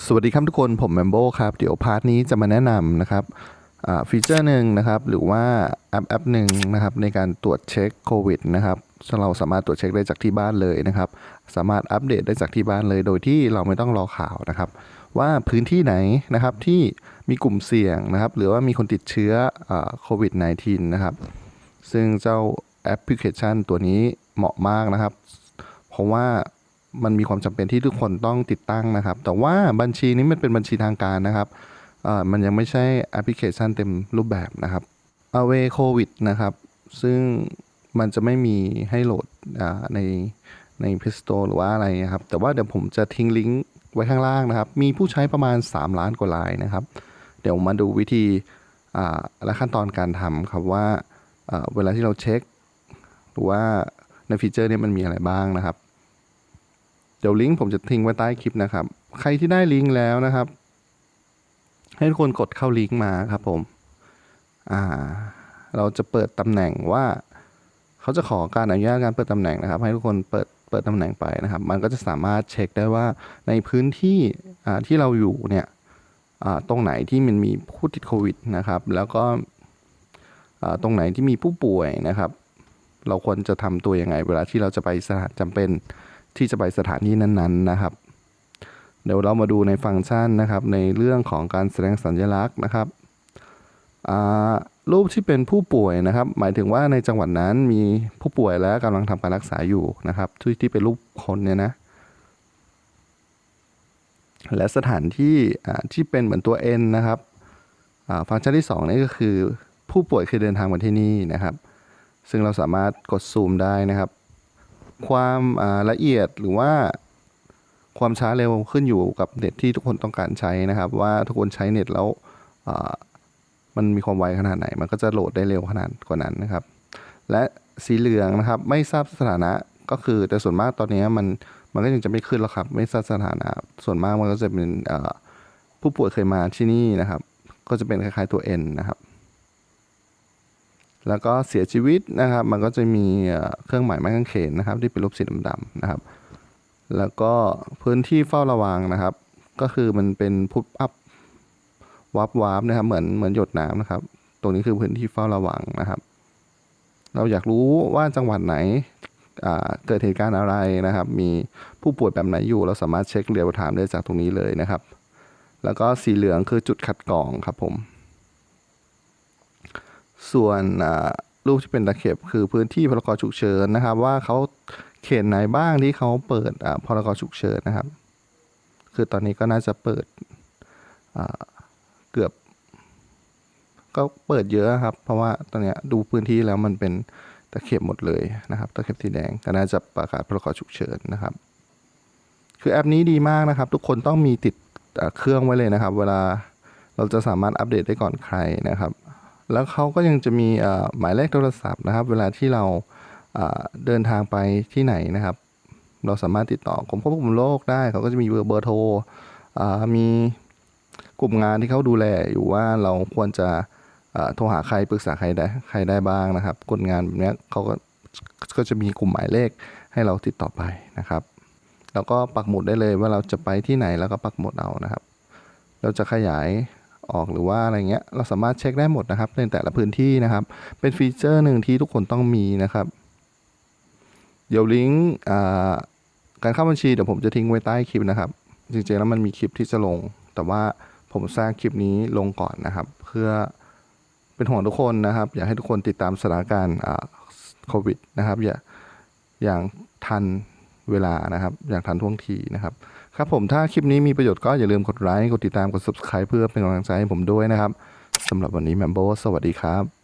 สวัสดีครับทุกคนผมแมมโบครับเดี๋ยวพาร์ทนี้จะมาแนะนำนะครับฟีเจอร์หนึ่งนะครับ หรือว่าแอปแอปหนึ่งนะครับในการตรวจเช็คโควิดนะครับเราสามารถตรวจเช็คได้จากที่บ้านเลยนะครับ สามารถอัปเดตได้จากที่บ้านเลย โดยที่เราไม่ต้องรอข่าวนะครับ ว่าพื้นที่ไหนนะครับที่มีกลุ่มเสี่ยงนะครับ หรือว่ามีคนติดเชื้อโควิด -19 นะครับ ซึ่งเจ้าแอปพลิเคชันตัวนี้เหมาะมากนะครับ เพราะว่า มันมีความจำเป็นที่ทุกคนต้องติดตั้งนะครับ แต่ว่าบัญชีนี้มันเป็นบัญชีทางการนะครับมันยังไม่ใช่แอปพลิเคชันเต็มรูปแบบนะครับ Away COVID นะครับ ซึ่งมันจะไม่มีให้โหลดในใน Play Store หรือว่าอะไรนะครับ แต่ว่าเดี๋ยวผมจะทิ้งลิงก์ไว้ข้างล่างนะครับ มีผู้ใช้ประมาณ 3 ล้านกว่าลายนะครับ เดี๋ยวมาดูวิธีและขั้นตอนการทำครับว่าเวลาที่เราเช็ค หรือว่าในฟีเจอร์นี้มันมีอะไรบ้างนะครับ เดี๋ยวลิงก์ผมจะทิ้งไว้ใต้คลิปนะครับ ใครที่ได้ลิงก์แล้วนะครับ ให้ทุกคนกดเข้าลิงก์มาครับผมอ่าเราจะเปิดตำแหน่งว่า เขาจะขอการอนุญาตการเปิดตำแหน่งนะครับ ให้ทุกคนเปิดเปิดตำแหน่งไปนะครับ มันก็จะสามารถเช็คได้ว่าในพื้นที่ที่เราอยู่เนี่ยตรงไหนที่มันมีผู้ติดโควิดนะครับ แล้วก็ตรงไหนที่มีผู้ป่วยนะครับ เราควรจะทำตัวยังไง เวลาที่เราจะไปสถานจำเป็น ที่จะไปสถานที่นั้นๆนะครับ เดี๋ยวเรามาดูในฟังก์ชันนะครับในเรื่องของการแสดงสัญลักษณ์นะครับรูปที่เป็นผู้ป่วยนะครับ หมายถึงว่าในจังหวัดนั้นมีผู้ป่วยและกำลังทำการรักษาอยู่นะครับที่ที่เป็นรูปคนเนี่ยนะ และสถานที่ที่เป็นเหมือนตัว N นะครับฟังก์ชันที่2นี่ก็คือผู้ป่วยเคยเดินทางมาที่นี่นะครับ ซึ่งเราสามารถกดซูมได้นะครับ ความละเอียดหรือว่าความช้าเร็วขึ้นอยู่กับเน็ตที่ทุกคนต้องการใช้นะครับ ว่าทุกคนใช้เน็ตแล้วมันมีความไวขนาดไหน มันก็จะโหลดได้เร็วขนาดกว่านั้นนะครับ และสีเหลืองนะครับ ไม่ทราบสถานะก็คือแต่ส่วนมากตอนนี้มันมันก็ยังจะไม่ขึ้นแล้วครับ ไม่ทราบสถานะ ส่วนมากมันก็จะเป็นผู้ป่วยเคยมาที่นี่นะครับ ก็จะเป็นคล้ายๆตัว N นะครับ แล้วก็เสียชีวิตนะครับ มันก็จะมีเครื่องหมายไม้กางเขนนะครับ ที่เป็นรูปสีดำๆนะครับ แล้วก็พื้นที่เฝ้าระวังนะครับ ก็คือมันเป็นพุทอัพวับวับนะครับ เหมือนเหมือนหยดน้ำนะครับ ตรงนี้คือพื้นที่เฝ้าระวังนะครับ เราอยากรู้ว่าจังหวัดไหนเกิดเหตุการณ์อะไรนะครับ มีผู้ป่วยแบบไหนอยู่ เราสามารถเช็คเรียลไทม์ได้จากตรงนี้เลยนะครับ แล้วก็สีเหลืองคือจุดคัดกรองครับผม ส่วนรูปที่เป็นตะเข็บคือพื้นที่พรกฉุกเฉินนะครับ ว่าเขาเขตไหนบ้างที่เขาเปิดอ่าพรกฉุกเฉินนะครับ คือตอนนี้ก็น่าจะเปิดเกือบ ก็เปิดเยอะครับ เพราะว่าตอนนี้ดูพื้นที่แล้วมันเป็นตะเข็บหมดเลยนะครับตะเข็บสีแดงก็น่าจะประกาศพรกฉุกเฉินนะครับ คือแอปนี้ดีมากนะครับ ทุกคนต้องมีติดเครื่องไว้เลยนะครับ เวลาเราจะสามารถอัปเดตได้ก่อนใครนะครับ แล้วเขาก็ยังจะมีหมายเลขโทรศัพท์นะครับ เวลาที่เราเดินทางไปที่ไหนนะครับ เราสามารถติดต่อกรมควบคุมโรคได้เขาก็จะมีเบอร์เบอร์โทรมีกลุ่มงานที่เขาดูแลอยู่ว่าเราควรจะโทรหาใครปรึกษาใครได้ใครได้บ้างนะครับกฎงานแบบนี้เขาก็ก็จะมีกลุ่มหมายเลขให้เราติดต่อไปนะครับแล้วก็ปักหมุดได้เลยว่าเราจะไปที่ไหนแล้วก็ปักหมุดเอานะครับ เราจะขยาย ออกหรือว่าอะไรเงี้ยเราสามารถเช็คได้หมดนะครับ ในแต่ละพื้นที่นะครับ เป็นฟีเจอร์หนึ่งที่ทุกคนต้องมีนะครับ เดี๋ยวลิงก์การเข้าบัญชีเดี๋ยวผมจะทิ้งไว้ใต้คลิปนะครับ จริงๆแล้วมันมีคลิปที่จะลง แต่ว่าผมสร้างคลิปนี้ลงก่อนนะครับ เพื่อเป็นห่วงทุกคนนะครับ อยากให้ทุกคนติดตามสถานการณ์โควิดนะครับอย่าอย่างทันเวลานะครับ อย่างทันท่วงทีนะครับ ครับผมถ้าคลิปนี้มีประโยชน์ก็อย่าลืมกดไลค์กดติดตามกด subscribe เพื่อเป็นกำลังใจให้ผมด้วยนะครับสำหรับวันนี้แมมโบสวัสดีครับ